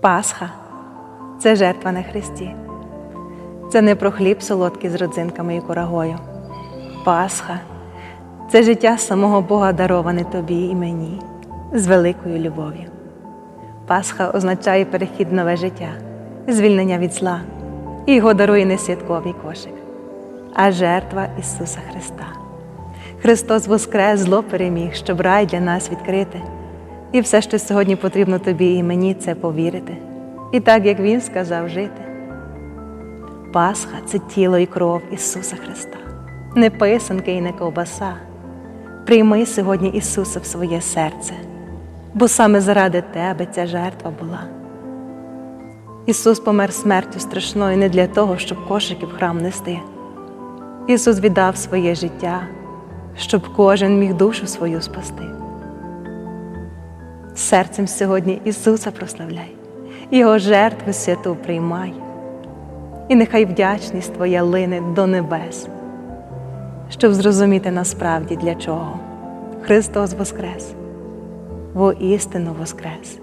Пасха це жертва на Христі. Це не про хліб солодкий з родзинками і курагою. Пасха це життя самого Бога дароване тобі і мені з великою любов'ю. Пасха означає перехід нове життя, звільнення від зла, і його дарує не святковий кошик, а жертва Ісуса Христа. Христос воскрес, зло переміг, щоб рай для нас відкрити. І все, що сьогодні потрібно тобі і мені, це повірити. І так, як Він сказав, жити. Пасха це тіло і кров Ісуса Христа, не писанки і не ковбаса. Прийми сьогодні Ісуса в своє серце, бо саме заради тебе ця жертва була. Ісус помер смертю страшною не для того, щоб кошики в храм нести. Ісус віддав своє життя, щоб кожен міг душу свою спасти. Серцем сьогодні Ісуса прославляй, Його жертву святу приймай, і нехай вдячність Твоя лине до небес, щоб зрозуміти насправді для чого. Христос Воскрес, воістину Воскрес.